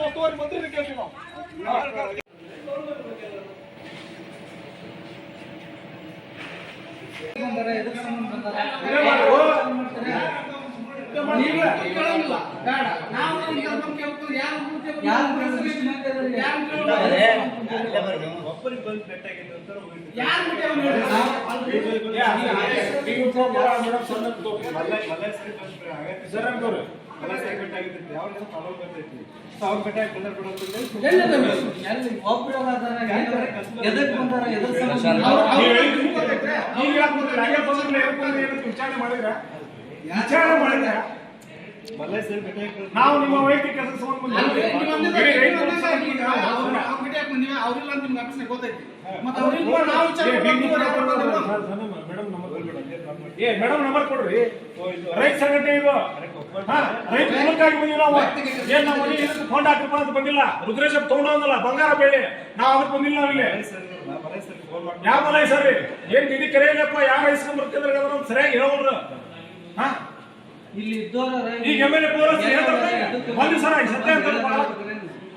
ಒತ್ತುವರಿ ಮಂತ್ರಿ ಕೇಳ್ತೀವಿ ನಾವು. ಇದೇ ಮಾಡು. ಎದಕ್ ಬಂದಾರ ಎದಕ್ ಸಂಬಂಧ? ಈಗ ಯಾಕ್ ಬಂದ್ರಿ? ಹಂಗೆ ಬಂದ್ರಲ್ಲ, ಎದಕ್ ಬಂದ್ರಿ ಅಂತ ವಿಚಾರಣೆ ಮಾಡಿದ್ರ ವಿಚಾರಣೆ ಮಾಡಿದ್ರ ನಾವು ನಿಮ್ಮ ವೈಯಕ್ತಿಕ ಕೆಲಸ ನಾವು. ಏ ಮೇಡಮ್ ನಂಬರ್ ಕೊಡ್ರಿ. ರೈತ ಸಂಘಟನೆ ಇದು. ಹಾ, ರೈತ ಮೂಲಕ್ಕಾಗಿ ಬಂದಿವಿ ನಾವು ಏನ್ ನಮ್ಮ ಮನೆ ಫಂಡ್ ಹಾಕಪ್ಪ ಅಂತ ಬಂದಿಲ್ಲ. ರುದ್ರೇಶ ತಗೊಂಡಲ್ಲ ಬಂಗಾರ ಬೆಳೆ ನಾವು ಅದಕ್ಕೆ ಬಂದಿಲ್ಲ ನಾವಿಲ್ಲಿ. ಇಲ್ಲಿ ಯಾವ ಮಲೈ ಸರ್? ಏನ್ ನಿಧಿ ಕರೆಯಲ್ಲಪ್ಪ ಯಾವ ಇಸ್ಕೊಂಡ್ ಬರ್ತಿದ್ರೆ ಸರಿಯಾಗಿ ಹೇಳೋರು ಹಾ? ಇಲ್ಲಿ ಇದ್ದೋರ ರೈ- ಈಗ ಎಂ ಎಲ್ ಎ ಪೋರಸ್ ಒಂದು ಸರ ಸತ್ಯ ಅಂತ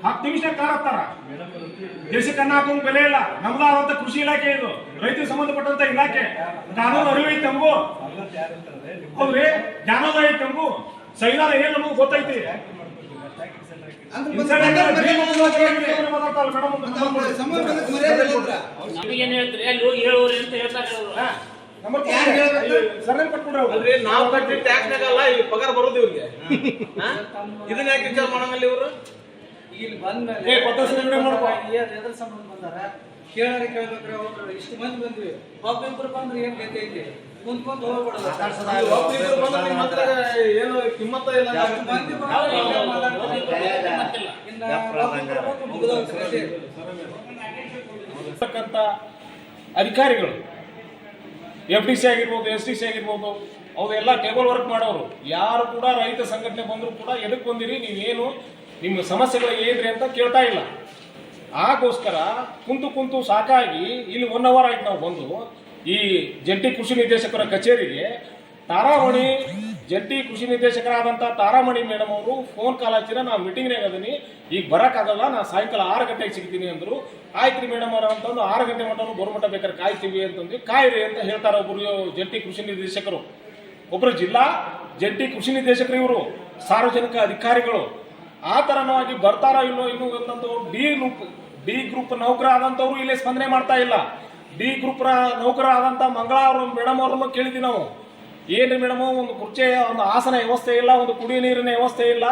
ಹತ್ತು ನಿಮಿಷ ಕಾರತ್ತಾರ ದೇಶಕ್ಕೆ ಅನ್ನ ಹಾಕೋಂಗ್ ಬೆಲೆ ಇಲ್ಲ. ನಮ್ದಾದಂತ ಕೃಷಿ ಇಲಾಖೆ ಇದು. ರೈತರಿಗೆ ಸಂಬಂಧಪಟ್ಟಂತ ಇಲಾಖೆ. ಕಾನೂನು ಅರಿವು ತಂಬು ನಮಗೂ. ಹೌದ್ರಿ? ಜ್ಞಾನೋದಯ ಐತೆ ನಮಗೂ. ಸಂವಿಧಾನ ಏನ್ ನಮಗೂ ಗೊತ್ತೈತಿ? ನಮಗೇನ್ ಹೇಳ್ತೀರಿ? ಅಲ್ಲಿ ಹೋಗಿ ಹೇಳೋರಿ ಅಂತ ಹೇಳ್ತಾರೆ ಅಲ್ರಿ ನಾವು ಕಟ್ಟಿ ಟ್ಯಾಕ್ಸ್ನಾಗಲ್ಲ ಈ ಪಗಾರ ಬರೋದು ಇವ್ರಿಗೆ. ಇದನ್ನ ಯಾಕೆ ವಿಚಾರ ಮಾಡಂಗಿಲ್ಲ ಇವರು? ಇಲ್ಲಿ. ಏನ್ ಎದ್ರ ಸಂಬಂಧ ಬಂದಾರ? ಕೇಳಾರೆ ಕೇಳ್ಬೇಕ್ರಿ ಅವ್ರು ಇಷ್ಟು ಮಂದಿ ಬಂದ್ವಿ. ಒಬ್ಬೊಬ್ರು ಬಂದ್ರೆ ಏನ್ ಗತಿ ಐತಿ ಕುಂತ್ಕೊಂಡ್ ಹೋಗ್ಬಿಡೋದು. ಒಬ್ರಿಬ್ರು ಬಂದ್ರೆ ನಿಮ್ಮ ಹತ್ರ ಏನು ಕಿಮ್ಮತ್ತ ಇಲ್ಲ ಮಂದಿ ಬಂದ್ರೆ ಏನ್ ಮಾತಾಡ್ತಾರೆ? ಮತ್ತಿಲ್ಲ. ಇನ್ನ ಒಬ್ಬೊಬ್ರು ಬಂದ್ರೆ ಮುಗ್ದೋಗ್ತು ಕತೆ. ಇರ್ತಕ್ಕಂಥ ಅಧಿಕಾರಿಗಳು ಎಫ್ ಡಿ ಸಿ ಆಗಿರ್ಬೋದು ಎಸ್ ಡಿ ಸಿ ಆಗಿರ್ಬೋದು ಅವರೆಲ್ಲ ಟೇಬಲ್ ವರ್ಕ್ ಮಾಡೋರು. ಯಾರು ಕೂಡ ರೈತ ಸಂಘಟನೆ ಬಂದರೂ ಕೂಡ ಎದಕ್ಕೆ ಬಂದಿರಿ? ನೀವೇನು ನಿಮ್ಮ ಸಮಸ್ಯೆಗಳು ಏನ್ರಿ ಅಂತ ಕೇಳ್ತಾ ಇಲ್ಲ. ಆಗೋಸ್ಕರ ಕುಂತು ಕುಂತು ಸಾಕಾಗಿ ಇಲ್ಲಿ ಒನ್ ಅವರ್ ಆಯ್ತು ನಾವು ಬಂದು ಈ ಜಂಟಿ ಕೃಷಿ ನಿರ್ದೇಶಕರ ಕಚೇರಿಗೆ ತಾರಾಮಣಿ ಜಂಟಿ ಕೃಷಿ ನಿರ್ದೇಶಕರಾದಂಥ ತಾರಾಮಣಿ ಮೇಡಮ್ ಅವರು ಫೋನ್ ಕಾಲ್ ಹಚ್ಚಿರ ನಾ ಮೀಟಿಂಗ್ನಾಗ ಅದೀನಿ. ಈಗ ಬರೋಕ್ಕಾಗಲ್ಲ, ನಾ ಸಾಯಂಕಾಲ ಆರು ಗಂಟೆಗೆ ಸಿಗ್ತೀನಿ ಅಂದರು. ಆಯ್ತು ರೀ ಮೇಡಮ್ ಅವ್ರ, ಅಂತಂದು ಆರು ಗಂಟೆ ಮಟ್ಟ ಗೋರ್ಮೆಂಟ್ ಬೇಕಾದ್ರೆ ಕಾಯ್ತೀವಿ ಅಂತಂದು. ಕಾಯ್ರಿ ಅಂತ ಹೇಳ್ತಾರೆ ಒಬ್ರು ಜಂಟಿ ಕೃಷಿ ನಿರ್ದೇಶಕರು. ಒಬ್ಬರು ಜಿಲ್ಲಾ ಜಂಟಿ ಕೃಷಿ ನಿರ್ದೇಶಕರು ಇವರು, ಸಾರ್ವಜನಿಕ ಅಧಿಕಾರಿಗಳು. ಆ ತರನವಾಗಿ ಬರ್ತಾರೋ ಇಲ್ಲೋ ಇನ್ನು ಅಂತಂದು ಡಿ ಗ್ರೂಪ್ ಡಿ ಗ್ರೂಪ್ ನೌಕರ ಆದಂತವ್ರು ಇಲ್ಲಿ ಸ್ಪಂದನೆ ಮಾಡ್ತಾ ಇಲ್ಲ. ಡಿ ಗ್ರೂಪ್ ನೌಕರ ಆದಂತ ಮಂಗಳ ಅವರು ಮೇಡಮ್ ಅವ್ರನ್ನು ಕೇಳಿದ್ವಿ ನಾವು. ಏನ್ರಿ ಮೇಡಮ್ ಒಂದು ಕುರ್ಚೆ, ಒಂದು ಆಸನ ವ್ಯವಸ್ಥೆ ಇಲ್ಲ, ಒಂದು ಕುಡಿಯ ನೀರಿನ ವ್ಯವಸ್ಥೆ ಇಲ್ಲ.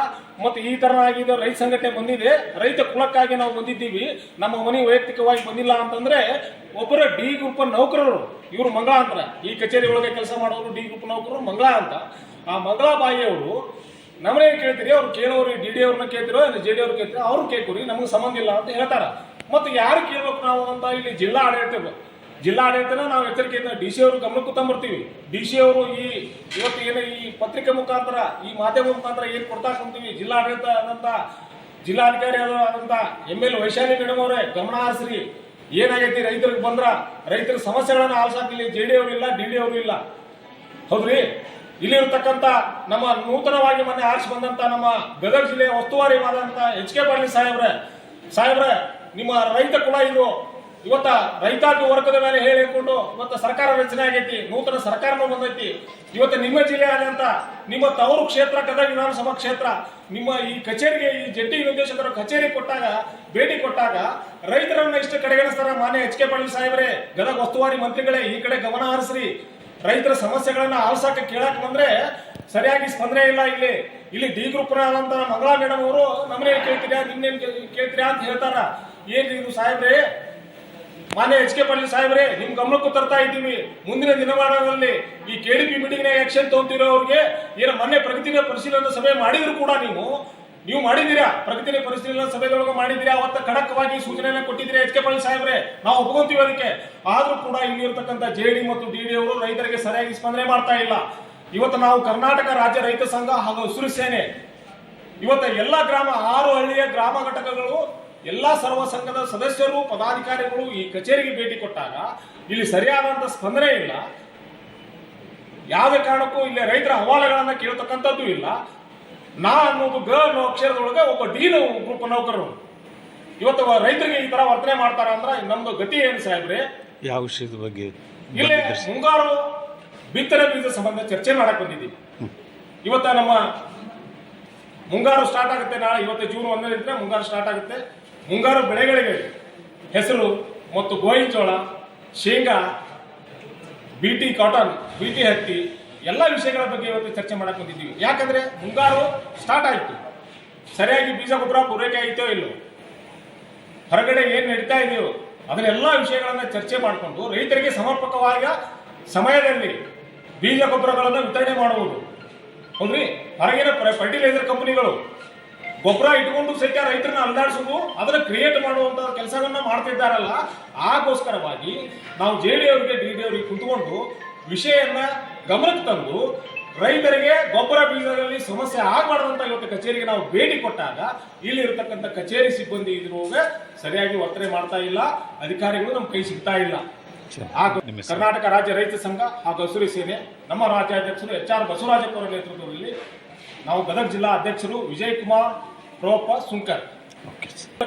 ಮತ್ತೆ ಈ ತರನಾಗಿದೆ ರೈತ ಸಂಘಟನೆ ಬಂದಿದೆ. ರೈತ ಕುಲಕ್ಕಾಗಿ ನಾವು ಬಂದಿದ್ದೀವಿ. ನಮ್ಮ ಮನೆ ವೈಯಕ್ತಿಕವಾಗಿ ಬಂದಿಲ್ಲ ಅಂತಂದ್ರೆ ಒಬ್ಬರ ಡಿ ಗ್ರೂಪ್ ನೌಕರರು, ಇವರು ಮಂಗಳ ಅಂತ. ಈ ಕಚೇರಿ ಒಳಗೆ ಕೆಲಸ ಮಾಡೋರು ಡಿ ಗ್ರೂಪ್ ನೌಕರರು ಮಂಗಳ ಅಂತ. ಆ ಮಂಗಳ ಬಾಯಿಯವರು ನಮ್ಮನೇನು ಕೇಳ್ತೀರಿ? ಅವ್ರು ಕೇಳೋರು ಡಿ ಡಿ ಅವ್ರನ್ನ ಕೇಳ್ತಿರೋ ಜೆ ಡಿ ಅವ್ರು ಕೇಳ್ತೀರೋ, ಅವ್ರು ಕೇಳ್ಕೊರಿ, ನಮಗೆ ಸಂಬಂಧ ಇಲ್ಲ ಅಂತ ಹೇಳ್ತಾರೆ. ಮತ್ತೆ ಯಾರು ಕೇಳ್ಬೇಕು ನಾವು ಅಂತ ಇಲ್ಲಿ ಜಿಲ್ಲಾ ಆಡಳಿತ ಜಿಲ್ಲಾ ಆಡಳಿತನ ನಾವು ಎಚ್ಚರಿಕೆಯಿಂದ ಡಿ ಸಿ ಅವರು ಗಮನಕ್ಕೂ ತಂಬರ್ತೀವಿ ಡಿ ಸಿ ಅವರು ಈ ಇವತ್ತು ಏನು ಈ ಪತ್ರಿಕೆ ಮುಖಾಂತರ, ಈ ಮಾಧ್ಯಮ ಮುಖಾಂತರ ಏನು ಕೊಡ್ತಾ ಕುಂತೀವಿ? ಜಿಲ್ಲಾ ಆಡಳಿತ ಆದಂತ ಜಿಲ್ಲಾಧಿಕಾರಿ ಆದಂತ ಎಂ ಎಲ್ ವೈಶಾಲಿ ಮೇಡಮ್ ಅವರೇ, ಗಮನ ಹರಿಸ್ರಿ. ಏನಾಗೈತಿ? ರೈತರಿಗೆ ಬಂದ್ರ ರೈತರ ಸಮಸ್ಯೆಗಳನ್ನು ಆಲ್ಸಾಕಿಲ್ಲಿ ಜೆ ಡಿ ಅವರು ಇಲ್ಲ, ಡಿ ಡಿ ಅವರು ಇಲ್ಲ. ಹೌದ್ರಿ? ಇಲ್ಲಿರ್ತಕ್ಕಂಥ ನಮ್ಮ ನೂತನವಾಗಿ ಮೊನ್ನೆ ಆರಿಸಿ ಬಂದಂತ ನಮ್ಮ ಗದಗ ಜಿಲ್ಲೆಯ ಉಸ್ತುವಾರಿವಾದಂತ ಎಚ್ ಕೆ ಪಾಟೀಲ್ ಸಾಹೇಬ್ರೆ ಸಾಹೇಬ್ರೆ, ನಿಮ್ಮ ರೈತ ಕುಲ ಇದು ಇವತ್ತ ರೈತಾಪಿ ವರ್ಗದ ಮೇಲೆ ಹೇಳಿಕೊಂಡು ಇವತ್ತ ಸರ್ಕಾರ ರಚನೆ ಆಗೈತಿ, ನೂತನ ಸರ್ಕಾರನೂ ಬಂದೈತಿ. ಇವತ್ತು ನಿಮ್ಮ ಜಿಲ್ಲೆ ಆದಂತ ನಿಮ್ಮ ತವರು ಕ್ಷೇತ್ರ, ಗದಗ ವಿಧಾನಸಭಾ ಕ್ಷೇತ್ರ, ನಿಮ್ಮ ಈ ಕಚೇರಿಗೆ ಈ ಜಂಟಿ ನಿರ್ದೇಶಕರ ಕಚೇರಿ ಕೊಟ್ಟಾಗ, ಭೇಟಿ ಕೊಟ್ಟಾಗ ರೈತರನ್ನ ಇಷ್ಟು ಕಡೆಗಣಿಸ್ತಾರ ಮಾನ್ಯ ಎಚ್ ಕೆ ಪಾಟೀಲ್ ಸಾಹೇಬ್ರೆ. ಗದಗ ಉಸ್ತುವಾರಿ ಮಂತ್ರಿಗಳೇ, ಈ ಕಡೆ ಗಮನ ಹರಿಸ್ರಿ. ರೈತರ ಸಮಸ್ಯೆಗಳನ್ನ ಆಲ್ಸಾಕ ಕೇಳಕ್ ಬಂದ್ರೆ ಸರಿಯಾಗಿ ಸ್ಪಂದನೆ ಇಲ್ಲ ಇಲ್ಲಿ. ಇಲ್ಲಿ ಡಿ ಗ್ರೂಪ್ ಆದಂತ ಮಂಗಳಾ ಮೇಡಮ್ ಅವರು ನಮ್ಮನೆ ಕೇಳ್ತೀರಾ ನಿನ್ನೇನ್ ಕೇಳ್- ಕೇಳ್ತೀರಾ ಅಂತ ಹೇಳ್ತಾರ. ಏನ್ ಇದು ಸಾಹೇಬ್ರೆ? ಮಾನ್ಯ ಎಚ್ ಕೆ ಪಾಟೀಲ್ ಸಾಹೇಬ್ರೆ, ನಿಮ್ ಗಮನಕ್ಕೂ ತರ್ತಾ ಇದ್ದೀವಿ ಮುಂದಿನ ದಿನಮಾನದಲ್ಲಿ ಈ ಕೆಡಿಪಿ ಮೀಟಿಂಗ್ ನಾಗ ಆಕ್ಷನ್ ತಗೊಂತಿರೋ ಅವ್ರಿಗೆ ಏನು ಮೊನ್ನೆ ಪ್ರಗತಿನ ಪರಿಶೀಲನಾ ಸಭೆ ಮಾಡಿದ್ರು ಕೂಡ ನೀವು. ನೀವು ಮಾಡಿದ್ದೀರಾ? ಪ್ರಗತಿನ ಪರಿಶೀಲನಾ ಸಭೆದೊಳಗೆ ಮಾಡಿದ್ದೀರಾ? ಅವತ್ತ ಖಡಕವಾಗಿ ಸೂಚನೆಯನ್ನ ಕೊಟ್ಟಿದ್ದೀರಾ ಎಚ್ ಕೆ ಪಾಟೀಲ್ ಸಾಹೇಬ್ರೆ? ನಾವು ಒಪ್ಕೊಂತೀವಿ ಅದಕ್ಕೆ. ಆದ್ರೂ ಕೂಡ ಇಲ್ಲಿ ಇರ್ತಕ್ಕಂಥ ಜೆ ಡಿ ಮತ್ತು ಡಿ ಡಿ ಅವರು ರೈತರಿಗೆ ಸರಿಯಾಗಿ ಸ್ಪಂದನೆ ಮಾಡ್ತಾ ಇಲ್ಲ. ಇವತ್ತು ನಾವು ಕರ್ನಾಟಕ ರಾಜ್ಯ ರೈತ ಸಂಘ ಹಾಗೂ ಹಸಿರು ಸೇನೆ. ಇವತ್ತು ಎಲ್ಲ ಗ್ರಾಮ, ಆರು ಹಳ್ಳಿಯ ಗ್ರಾಮ ಘಟಕಗಳು ಎಲ್ಲ ಸರ್ವ ಸಂಘದ ಸದಸ್ಯರು ಪದಾಧಿಕಾರಿಗಳು ಈ ಕಚೇರಿಗೆ ಭೇಟಿ ಕೊಟ್ಟಾಗ ಇಲ್ಲಿ ಸರಿಯಾದಂತ ಸ್ಪಂದನೆ ಇಲ್ಲ. ಯಾವುದೇ ಕಾರಣಕ್ಕೂ ಇಲ್ಲಿ ರೈತರ ಹವಾಲೆಗಳನ್ನ ಕೇಳ್ತಕ್ಕಂಥದ್ದು ಇಲ್ಲ. ನಾ ಅನ್ನೋದು ಗ ಅನ್ನೋ ಅಕ್ಷರದೊಳಗೆ ಒಬ್ಬ ಡಿ ಗ್ರೂಪ್ ನೌಕರರು. ಇವತ್ತು ರೈತರಿಗೆ ಈ ತರ ವರ್ತನೆ ಮಾಡ್ತಾರ ಅಂದ್ರೆ ನಮ್ದು ಗತಿ ಏನು ಸಾಹೇಬ್ರೆ? ಯಾವ ವಿಷಯದ ಬಗ್ಗೆ ಇಲ್ಲಿ ಮುಂಗಾರು ಬಿತ್ತನೆ ಬೀಜ ಸಂಬಂಧ ಚರ್ಚೆ ಮಾಡಕ್ ಬಂದಿದ್ದೀವಿ. ಇವತ್ತ ನಮ್ಮ ಮುಂಗಾರು ಸ್ಟಾರ್ಟ್ ಆಗುತ್ತೆ ನಾಳೆ ಇವತ್ತು ಜೂನ್ ಒಂದರಿಂದ ಮುಂಗಾರು ಸ್ಟಾರ್ಟ್ ಆಗುತ್ತೆ. ಮುಂಗಾರು ಬೆಳೆಗಳಿಗೆ ಹೆಸರು ಮತ್ತು ಗೋವಿನ ಜೋಳ, ಶೇಂಗಾ, ಬಿಟಿ ಕಾಟನ್, ಬಿಟಿ ಹತ್ತಿ, ಎಲ್ಲ ವಿಷಯಗಳ ಬಗ್ಗೆ ಇವತ್ತು ಚರ್ಚೆ ಮಾಡಕ್ ಬಂದಿದ್ದೀವಿ. ಯಾಕಂದ್ರೆ ಮುಂಗಾರು ಸ್ಟಾರ್ಟ್ ಆಯ್ತು. ಸರಿಯಾಗಿ ಬೀಜ ಗೊಬ್ಬರ ಪೂರೈಕೆ ಆಯ್ತೋ ಇಲ್ಲೋ? ಹೊರಗಡೆ ಏನ್ ನಡೀತಾ ಇದೆಯೋ? ಅದನ್ನೆಲ್ಲ ವಿಷಯಗಳನ್ನ ಚರ್ಚೆ ಮಾಡಿಕೊಂಡು ರೈತರಿಗೆ ಸಮರ್ಪಕವಾದ ಸಮಯದಲ್ಲಿ ಬೀಜ ಗೊಬ್ಬರಗಳನ್ನು ವಿತರಣೆ ಮಾಡುವುದು. ಹೌದ್ರಿ? ಹೊರಗಿನ ಫರ್ಟಿಲೈಸರ್ ಕಂಪನಿಗಳು ಗೊಬ್ಬರ ಇಟ್ಕೊಂಡು ಸಹಿತ ರೈತರನ್ನ ಅಲ್ದಾಡಿಸೋದು ಅದನ್ನ ಕ್ರಿಯೇಟ್ ಮಾಡುವಂತ ಕೆಲಸವನ್ನ ಮಾಡ್ತಿದ್ದಾರಲ್ಲ ಆಗೋಸ್ಕರವಾಗಿ ನಾವು ಜೆ ಡಿ ಅವರಿಗೆ ಡಿ ಡಿ ಅವರಿಗೆ ಕುಂತ್ಕೊಂಡು ವಿಷಯನ್ನ ಗಮನಕ್ಕೆ ತಂದು ರೈತರಿಗೆ ಗೊಬ್ಬರ ಬೀಜದಲ್ಲಿ ಸಮಸ್ಯೆ ಆಗಬಾರ್ದಂತ ಇವತ್ತು ಕಚೇರಿಗೆ ನಾವು ಭೇಟಿ ಕೊಟ್ಟಾಗ ಇಲ್ಲಿ ಇರತಕ್ಕಂಥ ಕಚೇರಿ ಸಿಬ್ಬಂದಿ ಇದ್ರುವಾಗ ಸರಿಯಾಗಿ ವರ್ತನೆ ಮಾಡ್ತಾ ಇಲ್ಲ ಅಧಿಕಾರಿಗಳು ನಮ್ಮ ಕೈ ಸಿಗ್ತಾ ಇಲ್ಲ. ಕರ್ನಾಟಕ ರಾಜ್ಯ ರೈತ ಸಂಘ ಹಾಗೂ ಹಸಿರು ಸೇನೆ ನಮ್ಮ ರಾಜ್ಯಾಧ್ಯಕ್ಷರು ಎಚ್ ಆರ್ ಬಸವರಾಜಪ್ಪ ಅವರ ನೇತೃತ್ವದಲ್ಲಿ ನಾವು ಗದಗ ಜಿಲ್ಲಾ ಅಧ್ಯಕ್ಷರು Vijay Kumar Pro Pasuncar. Okay.